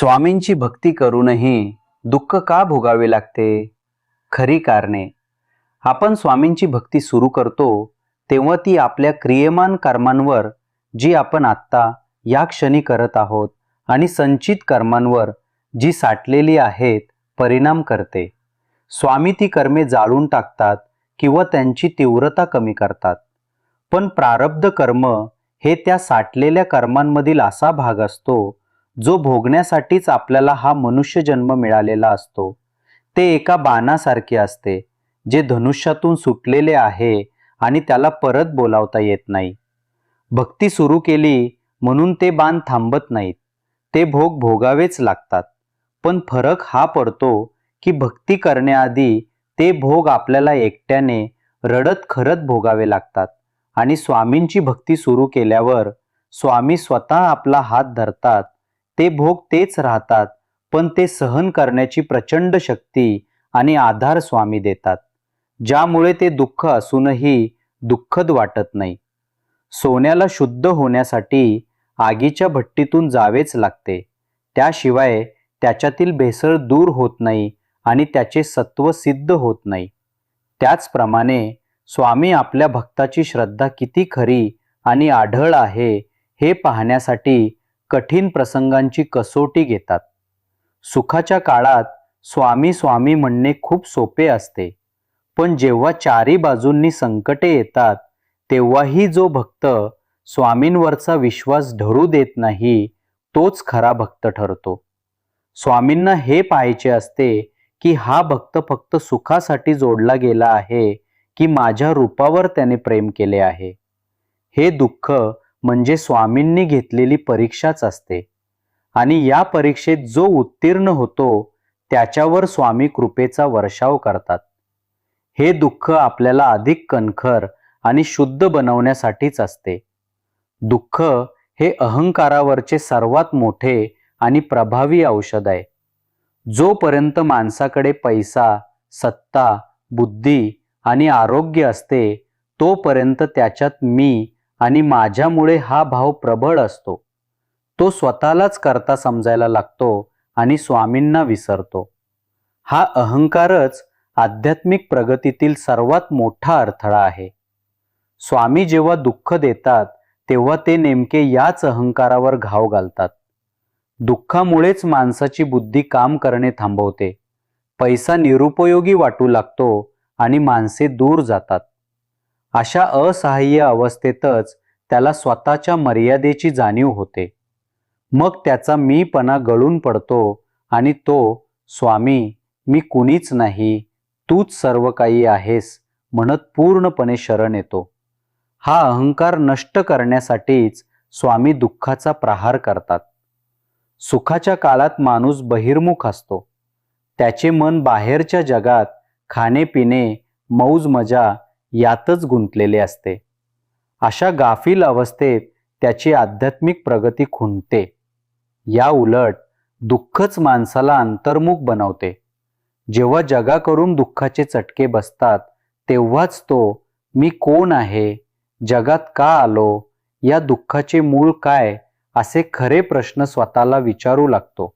स्वामींची भक्ती करूनही दुःख का भोगावे लागते? खरी कारणे. आपण स्वामींची भक्ती सुरू करतो तेव्हा ती आपल्या क्रियमान कर्मांवर जी आपण आत्ता या क्षणी करत आहोत आणि संचित कर्मांवर जी साठलेली आहेत परिणाम करते. स्वामी ती कर्मे जाळून टाकतात किंवा त्यांची तीव्रता कमी करतात. पण प्रारब्ध कर्म हे त्या साठलेल्या कर्मांमधील असा भाग असतो जो भोगण्यासाठीच आपल्याला हा मनुष्य जन्म मिळालेला असतो ते एका बाणासारखे असते जे धनुष्यातून सुटलेले आहे आणि त्याला परत बोलावता येत नाही. भक्ती सुरू केली म्हणून ते बाण थांबत नाहीत. ते भोग भोगावेच लागतात. पण फरक हा पडतो की भक्ती करण्याआधी ते भोग आपल्याला एकट्याने रडत खरत भोगावे लागतात आणि स्वामींची भक्ती सुरू केल्यावर स्वामी स्वतः आपला हात धरतात ते भोग तेच राहतात पण ते सहन करण्याची प्रचंड शक्ती आणि आधार स्वामी देतात. ज्यामुळे ते दुःख असूनही दुःखद वाटत नाही. सोन्याला शुद्ध होण्यासाठी आगीच्या भट्टीतून जावेच लागते. त्याशिवाय त्याच्यातील भेसळ दूर होत नाही आणि त्याचे सत्व सिद्ध होत नाही. त्याचप्रमाणे स्वामी आपल्या भक्ताची श्रद्धा किती खरी आणि आढळ आहे हे पाहण्यासाठी कठीण प्रसंगांची कसोटी घेतात. सुखाच्या काळात स्वामी स्वामी म्हणणे खूप सोपे असते. पण जेव्हा चारी बाजूंनी संकटे येतात तेव्हाही जो भक्त स्वामींवरचा विश्वास ढळू देत नाही तोच खरा भक्त ठरतो. स्वामींना हे पाहायचे असते की हा भक्त फक्त सुखासाठी जोडला गेला आहे की माझ्या रूपावर त्याने प्रेम केले आहे. हे दुःख म्हणजे स्वामींनी घेतलेली परीक्षाच असते. आणि या परीक्षेत जो उत्तीर्ण होतो त्याच्यावर स्वामी कृपेचा वर्षाव करतात. हे दुःख आपल्याला अधिक कणखर आणि शुद्ध बनवण्यासाठीच असते. दुःख हे अहंकारावरचे सर्वात मोठे आणि प्रभावी औषध आहे. जोपर्यंत माणसाकडे पैसा सत्ता बुद्धी आणि आरोग्य असते तोपर्यंत त्याच्यात मी आणि माझ्यामुळे हा भाव प्रबळ असतो. तो स्वतःलाच करता समजायला लागतो आणि स्वामींना विसरतो. हा अहंकारच आध्यात्मिक प्रगतीतील सर्वात मोठा अडथळा आहे. स्वामी जेव्हा दुःख देतात तेव्हा ते नेमके याच अहंकारावर घाव घालतात. दुःखामुळेच माणसाची बुद्धी काम करणे थांबवते. पैसा निरुपयोगी वाटू लागतो आणि माणसे दूर जातात. अशा असहाय्य अवस्थेतच त्याला स्वतःच्या मर्यादेची जाणीव होते. मग त्याचा मीपणा गळून पडतो आणि तो स्वामी मी कुणीच नाही तूच सर्व काही आहेस म्हणत पूर्णपणे शरण येतो. हा अहंकार नष्ट करण्यासाठीच स्वामी दुःखाचा प्रहार करतात. सुखाच्या काळात माणूस बहिर्मुख असतो. त्याचे मन बाहेरच्या जगात खाणेपिणे मौज मजा यातच गुंतलेले असते. अशा गाफील अवस्थेत त्याची आध्यात्मिक प्रगती खुंटते. या उलट दुःखच माणसाला अंतर्मुख बनवते. जेव्हा जगाकडून दुःखाचे चटके बसतात तेव्हाच तो मी कोण आहे? जगात का आलो? या दुःखाचे मूळ काय? असे खरे प्रश्न स्वतःला विचारू लागतो.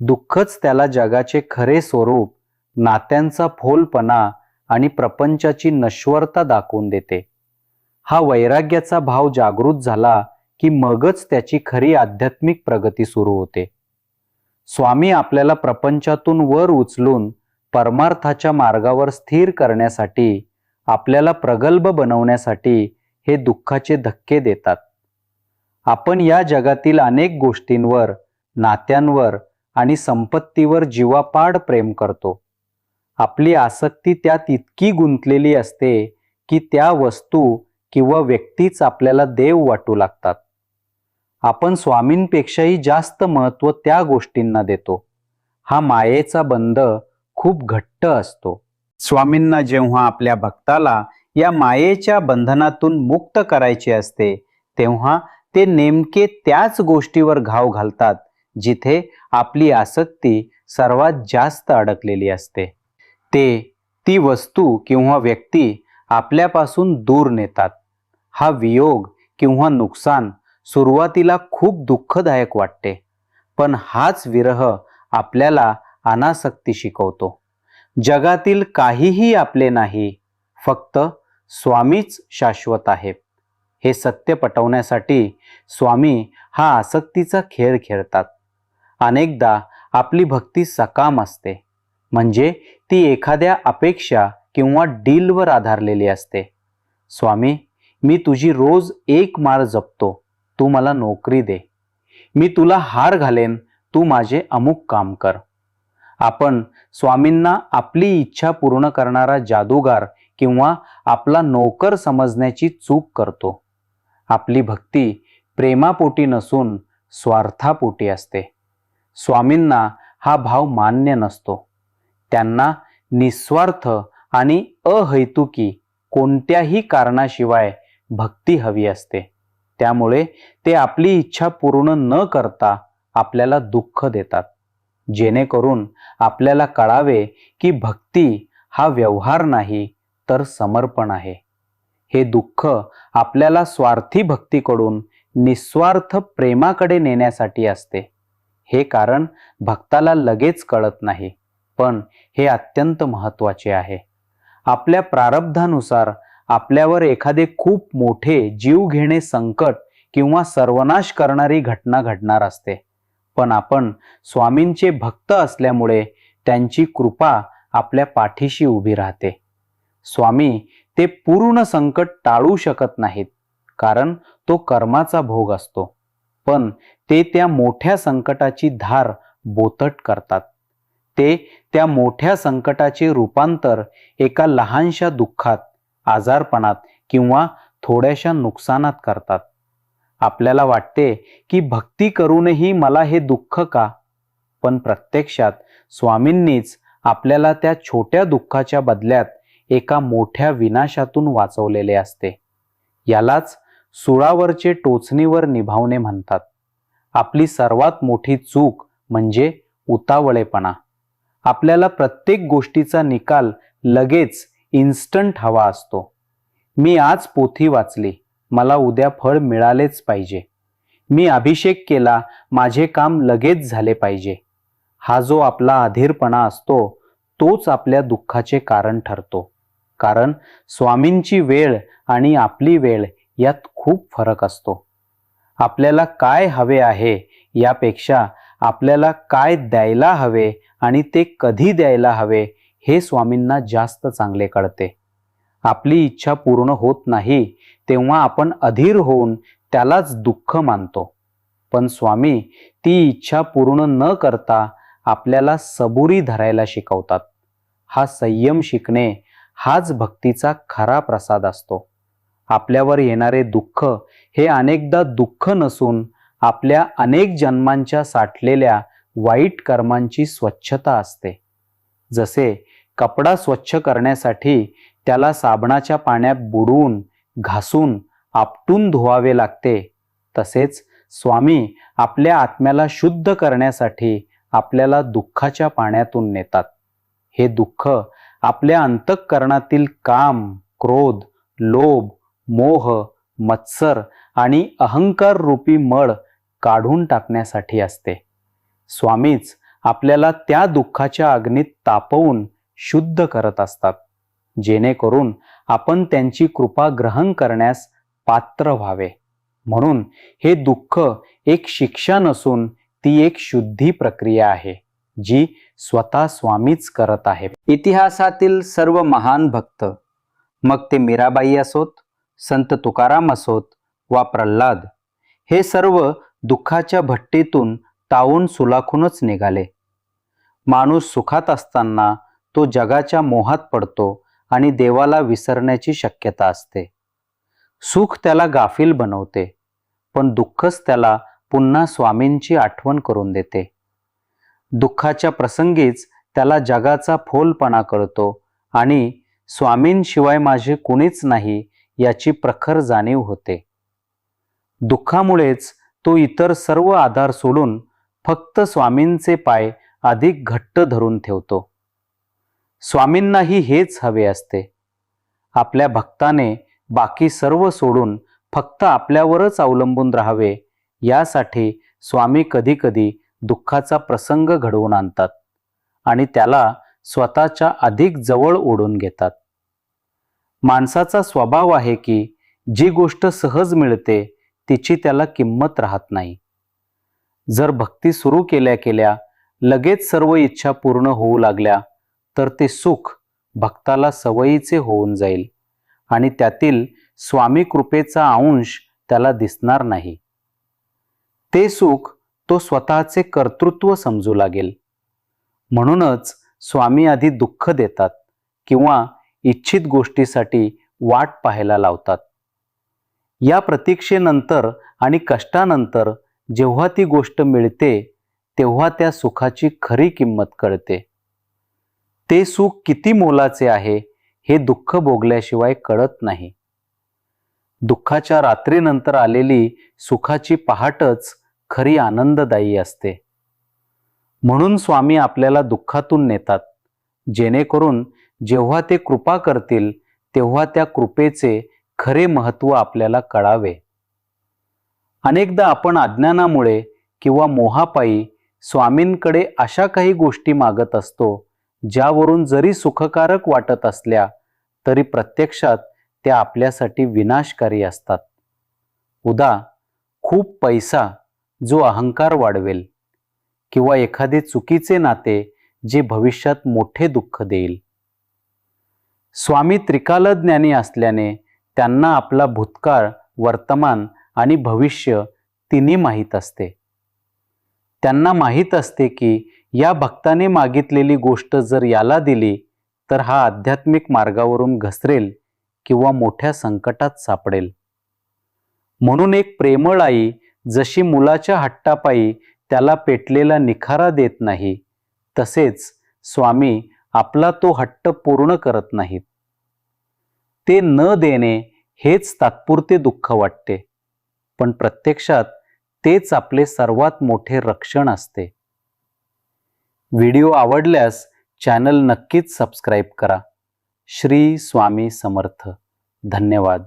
दुःखच त्याला जगाचे खरे स्वरूप नात्यांचा फोलपणा आणि प्रपंचाची नश्वरता दाखवून देते. हा वैराग्याचा भाव जागृत झाला की मगच त्याची खरी आध्यात्मिक प्रगती सुरू होते. स्वामी आपल्याला प्रपंचातून वर उचलून परमार्थाच्या मार्गावर स्थिर करण्यासाठी आपल्याला प्रगल्भ बनवण्यासाठी हे दुःखाचे धक्के देतात. आपण या जगातील अनेक गोष्टींवर नात्यांवर आणि संपत्तीवर जीवापाड प्रेम करतो. आपली आसक्ती त्यात इतकी गुंतलेली असते की त्या वस्तू किंवा व्यक्तीच आपल्याला देव वाटू लागतात. आपण स्वामींपेक्षाही जास्त महत्त्व त्या गोष्टींना देतो. हा मायेचा बंध खूप घट्ट असतो. स्वामींना जेव्हा आपल्या भक्ताला या मायेच्या बंधनातून मुक्त करायचे असते तेव्हा ते नेमके त्याच गोष्टीवर घाव घालतात जिथे आपली आसक्ती सर्वात जास्त अडकलेली असते. ते ती वस्तू किंवा व्यक्ती आपल्यापासून दूर नेतात. हा वियोग किंवा नुकसान सुरुवातीला खूप दुःखदायक वाटते पण हाच विरह आपल्याला अनासक्ती शिकवतो. जगातील काहीही आपले नाही फक्त स्वामीच शाश्वत आहे. हे सत्य पटवण्यासाठी स्वामी हा आसक्तीचा खेळ खेळतात. अनेकदा आपली भक्ती सकाम असते. म्हणजे ती एखाद्या अपेक्षा किंवा डीलवर आधारलेली असते. स्वामी मी तुझी रोज एक माळ जपतो. तू मला नोकरी दे. मी तुला हार घालेन. तू माझे अमुक काम कर. आपण स्वामींना आपली इच्छा पूर्ण करणारा जादूगार किंवा आपला नोकर समजण्याची चूक करतो. आपली भक्ती प्रेमापोटी नसून स्वार्थापोटी असते. स्वामींना हा भाव मान्य नसतो. त्यांना निस्वार्थ आणि अहैतुकी कोणत्याही कारणाशिवाय भक्ती हवी असते. त्यामुळे ते आपली इच्छा पूर्ण न करता आपल्याला दुःख देतात. जेणेकरून आपल्याला कळावे की भक्ती हा व्यवहार नाही तर समर्पण आहे. हे दुःख आपल्याला स्वार्थी भक्तीकडून निस्वार्थ प्रेमाकडे नेण्यासाठी असते. हे कारण भक्ताला लगेच कळत नाही. पण हे अत्यंत महत्त्वाचे आहे. आपल्या प्रारब्धानुसार आपल्यावर एखादे खूप मोठे जीव घेणे संकट किंवा सर्वनाश करणारी घटना घडणार असते. पण आपण स्वामींचे भक्त असल्यामुळे त्यांची कृपा आपल्या पाठीशी उभी राहते. स्वामी ते पूर्ण संकट टाळू शकत नाहीत कारण तो कर्माचा भोग असतो. पण ते त्या मोठ्या संकटाची धार बोतट करतात. ते त्या मोठ्या संकटाचे रूपांतर एका लहानशा दुःखात आजारपणात किंवा थोड्याशा नुकसानात करतात. आपल्याला वाटते की भक्ती करूनही मला हे दुःख का? पण प्रत्यक्षात स्वामींनीच आपल्याला त्या छोट्या दुःखाच्या बदल्यात एका मोठ्या विनाशातून वाचवलेले असते. यालाच सुळावरचे टोचणीवर निभावणे म्हणतात. आपली सर्वात मोठी चूक म्हणजे उतावळेपणा. आपल्याला प्रत्येक गोष्टीचा निकाल लगेच इन्स्टंट हवा असतो. मी आज पोथी वाचली. मला उद्या फळ मिळालेच पाहिजे. मी अभिषेक केला. माझे काम लगेच झाले पाहिजे. हा जो आपला अधीरपणा असतो तोच आपल्या दुःखाचे कारण ठरतो. कारण स्वामींची वेळ आणि आपली वेळ यात खूप फरक असतो. आपल्याला काय हवे आहे यापेक्षा आपल्याला काय द्यायला हवे आणि ते कधी द्यायला हवे हे स्वामींना जास्त चांगले कळते. आपली इच्छा पूर्ण होत नाही तेव्हा आपण अधीर होऊन त्यालाच दुःख मानतो. पण स्वामी ती इच्छा पूर्ण न करता आपल्याला सबुरी धरायला शिकवतात. हा संयम शिकणे हाच भक्तीचा खरा प्रसाद असतो. आपल्यावर येणारे दुःख हे अनेकदा दुःख नसून आपल्या अनेक जन्मांच्या साठलेल्या वाईट कर्मांची स्वच्छता असते. जसे कपडा स्वच्छ करण्यासाठी त्याला साबणाच्या पाण्यात बुडवून घासून आपटून धुवावे लागते. तसेच स्वामी आपल्या आत्म्याला शुद्ध करण्यासाठी आपल्याला दुःखाच्या पाण्यातून नेतात. हे दुःख आपल्या अंतःकरणातील काम क्रोध लोभ मोह मत्सर आणि अहंकार रूपी मळ काढून टाकण्यासाठी असते. स्वामीच आपल्याला त्या दुःखाच्या अग्नीत तापवून शुद्ध करत असतात. जेणेकरून आपण त्यांची कृपा ग्रहण करण्यास पात्र व्हावे. म्हणून हे दुःख एक शिक्षा नसून ती एक शुद्धी प्रक्रिया आहे जी स्वतः स्वामीच करत आहे. इतिहासातील सर्व महान भक्त मग ते मीराबाई असोत संत तुकाराम असोत वा प्रल्हाद हे सर्व दुःखाच्या भट्टीतून तावून सुलाखूनच निघाले. माणूस सुखात असताना तो जगाच्या मोहात पडतो आणि देवाला विसरण्याची शक्यता असते. सुख त्याला गाफील बनवते पण दुःखच त्याला पुन्हा स्वामींची आठवण करून देते. दुःखाच्या प्रसंगीच त्याला जगाचा फोलपणा कळतो आणि स्वामींशिवाय माझे कुणीच नाही याची प्रखर जाणीव होते. दुःखामुळेच तो इतर सर्व आधार सोडून फक्त स्वामींचे पाय अधिक घट्ट धरून ठेवतो. स्वामींनाही हेच हवे असते. आपल्या भक्ताने बाकी सर्व सोडून फक्त आपल्यावरच अवलंबून राहावे यासाठी स्वामी कधीकधी दुःखाचा प्रसंग घडवून आणतात आणि त्याला स्वतःच्या अधिक जवळ ओढून घेतात. माणसाचा स्वभाव आहे की जी गोष्ट सहज मिळते तिची त्याला किंमत राहत नाही. जर भक्ती सुरू केल्या केल्या लगेच सर्व इच्छा पूर्ण होऊ लागल्या तर ते सुख भक्ताला सवयीचे होऊन जाईल आणि त्यातील स्वामी कृपेचा अंश त्याला दिसणार नाही. ते सुख तो स्वतःचे कर्तृत्व समजू लागेल. म्हणूनच स्वामी आधी दुःख देतात किंवा इच्छित गोष्टीसाठी वाट पाहायला लावतात. या प्रतीक्षेनंतर आणि कष्टानंतर जेव्हा ती गोष्ट मिळते तेव्हा त्या सुखाची खरी किंमत कळते. ते सुख किती मोलाचे आहे हे दुःख भोगल्याशिवाय कळत नाही. दुःखाच्या रात्रीनंतर आलेली सुखाची पहाटच खरी आनंददायी असते. म्हणून स्वामी आपल्याला दुःखातून नेतात जेणेकरून जेव्हा ते कृपा करतील तेव्हा त्या कृपेचे खरे महत्त्व आपल्याला कळावे. अनेकदा आपण अज्ञानामुळे किंवा मोहापायी स्वामींकडे अशा काही गोष्टी मागत असतो ज्यावरून जरी सुखकारक वाटत असल्या तरी प्रत्यक्षात त्या आपल्यासाठी विनाशकारी असतात. उदा खूप पैसा जो अहंकार वाढवेल किंवा एखादे चुकीचे नाते जे भविष्यात मोठे दुःख देईल. स्वामी त्रिकालज्ञानी असल्याने त्यांना आपला भूतकाळ वर्तमान आणि भविष्य तिन्ही माहीत असते. त्यांना माहीत असते की या भक्ताने मागितलेली गोष्ट जर याला दिली तर हा आध्यात्मिक मार्गावरून घसरेल किंवा मोठ्या संकटात सापडेल. म्हणून एक प्रेमळ आई जशी मुलाच्या हट्टापायी त्याला पेटलेला निखारा देत नाही तसेच स्वामी आपला तो हट्ट पूर्ण करत नाहीत. ते न देणे हेच तात्पुरते दुःख वाटते. पण प्रत्यक्षात तेच आपले सर्वात मोठे रक्षण असते. व्हिडिओ आवडल्यास चॅनल नक्कीच सबस्क्राईब करा. श्री स्वामी समर्थ. धन्यवाद.